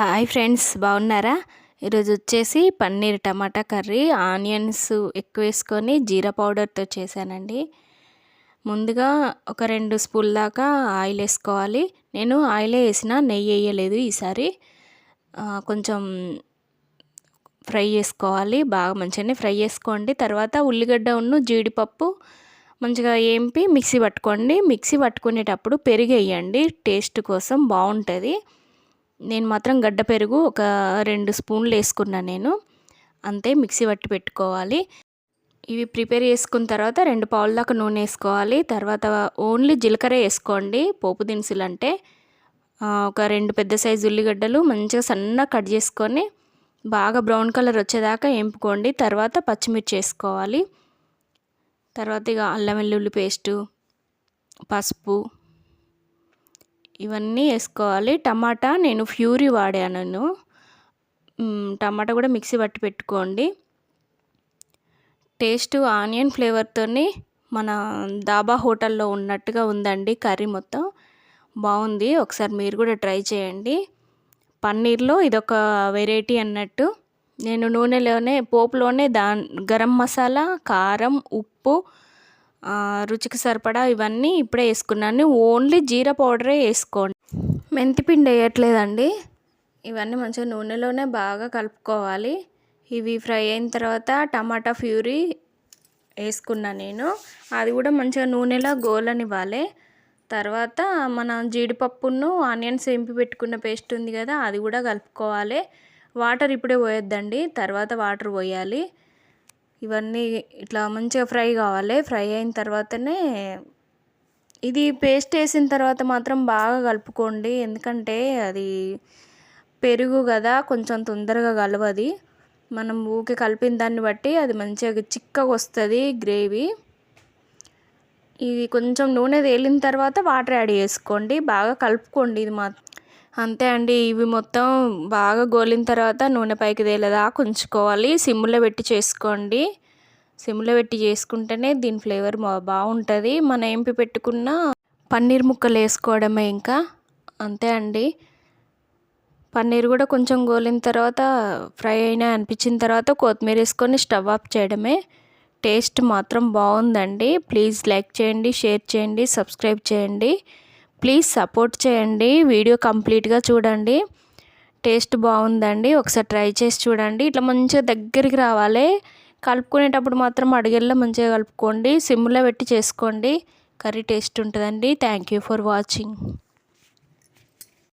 Hi friends బాగున్నారా? ఈరోజు వచ్చేసి పన్నీర్ టమాటా కర్రీ ఆనియన్స్ ఎక్కువ వేసుకొని జీరా పౌడర్తో చేశానండి. ముందుగా ఒక రెండు స్పూన్ దాకా ఆయిల్ వేసుకోవాలి. నేను ఆయిలే వేసిన నెయ్యి వేయలేదు ఈసారి. కొంచెం ఫ్రై చేసుకోవాలి బాగా మంచిగానే ఫ్రై చేసుకోండి. తర్వాత ఉల్లిగడ్డ ఉన్ను జీడిపప్పు మంచిగా ఏంపి మిక్సీ పట్టుకోండి. మిక్సీ పట్టుకునేటప్పుడు పెరిగేయండి టేస్ట్ కోసం బాగుంటుంది. నేను మాత్రం గడ్డ పెరుగు ఒక రెండు స్పూన్లు వేసుకున్నాను నేను. అంతే మిక్సీ పట్టి పెట్టుకోవాలి. ఇవి ప్రిపేర్ చేసుకున్న తర్వాత రెండు పావుల దాకా నూనె వేసుకోవాలి. తర్వాత ఓన్లీ జీలకర్ర వేసుకోండి. పోపు దినుసులు అంటే ఒక రెండు పెద్ద సైజు ఉల్లిగడ్డలు మంచిగా సన్నగా కట్ చేసుకొని బాగా బ్రౌన్ కలర్ వచ్చేదాకా ఎంపుకోండి తర్వాత పచ్చిమిర్చి వేసుకోవాలి. తర్వాత ఇక అల్లం వెల్లుల్లి పేస్టు పసుపు ఇవన్నీ వేసుకోవాలి. టమాటా నేను ఫ్యూరీ వాడాను టమాటా కూడా మిక్సీ పట్టి పెట్టుకోండి. టేస్ట్ ఆనియన్ ఫ్లేవర్తోని మన దాబా హోటల్లో ఉన్నట్టుగా ఉందండి కర్రీ మొత్తం. బాగుంది. ఒకసారి మీరు కూడా ట్రై చేయండి. పన్నీర్లో ఇదొక వెరైటీ అన్నట్టు. నేను నూనెలోనే పోపులోనే దా గరం మసాలా కారం ఉప్పు రుచికి సరిపడా ఇవన్నీ ఇప్పుడే వేసుకున్నాను. ఓన్లీ జీరా పౌడరే వేసుకోండి మెంతిపిండి వేయట్లేదండి. ఇవన్నీ మంచిగా నూనెలోనే బాగా కలుపుకోవాలి. ఇవి ఫ్రై అయిన తర్వాత టమాటా ఫ్యూరీ వేసుకున్నా నేను. అది కూడా మంచిగా నూనెలో గోలనివ్వాలి. తర్వాత మన జీడిపప్పును ఆనియన్స్ ఎంపి పెట్టుకున్న పేస్ట్ ఉంది కదా అది కూడా కలుపుకోవాలి. వాటర్ ఇప్పుడే పోయొద్దండి. తర్వాత వాటర్ పోయాలి. ఇవన్నీ ఇట్లా మంచిగా ఫ్రై కావాలి. ఫ్రై అయిన తర్వాతనే ఇది పేస్ట్ వేసిన తర్వాత మాత్రం బాగా కలుపుకోండి. ఎందుకంటే అది పెరుగు కదా కొంచెం తొందరగా కలవది. మనం ఊకే కలిపిన దాన్ని బట్టి అది మంచిగా చిక్కగా వస్తుంది గ్రేవీ. ఇది కొంచెం నూనె తేలిన తర్వాత వాటర్ యాడ్ చేసుకోండి. బాగా కలుపుకోండి ఇది మాత్రం అంతే అండి. ఇవి మొత్తం బాగా గోలిన తర్వాత నూనె పైకి తేలేదాకా ఉంచుకోవాలి సిమ్లో పెట్టి చేసుకోండి. సిమ్లో పెట్టి చేసుకుంటేనే దీని ఫ్లేవర్ బాగుంటుంది. మనం ఏంపి పెట్టుకున్న పన్నీర్ ముక్కలు వేసుకోవడమే ఇంకా. అంతే అండి. పన్నీర్ కూడా కొంచెం గోలిన తర్వాత ఫ్రై అయినా అనిపించిన తర్వాత కొత్తిమీర వేసుకొని స్టవ్ ఆఫ్ చేయడమే. టేస్ట్ మాత్రం బాగుందండి. ప్లీజ్ లైక్ చేయండి షేర్ చేయండి సబ్స్క్రైబ్ చేయండి. ప్లీజ్ సపోర్ట్ చేయండి. వీడియో కంప్లీట్గా చూడండి. టేస్ట్ బాగుందండి. ఒకసారి ట్రై చేసి చూడండి. ఇట్లా మంచిగా దగ్గరికి రావాలి. కలుపుకునేటప్పుడు మాత్రం అడిగెల్లో మంచిగా కలుపుకోండి. సిమ్లో పెట్టి చేసుకోండి. కర్రీ టేస్ట్ ఉంటుందండి. Thank you for watching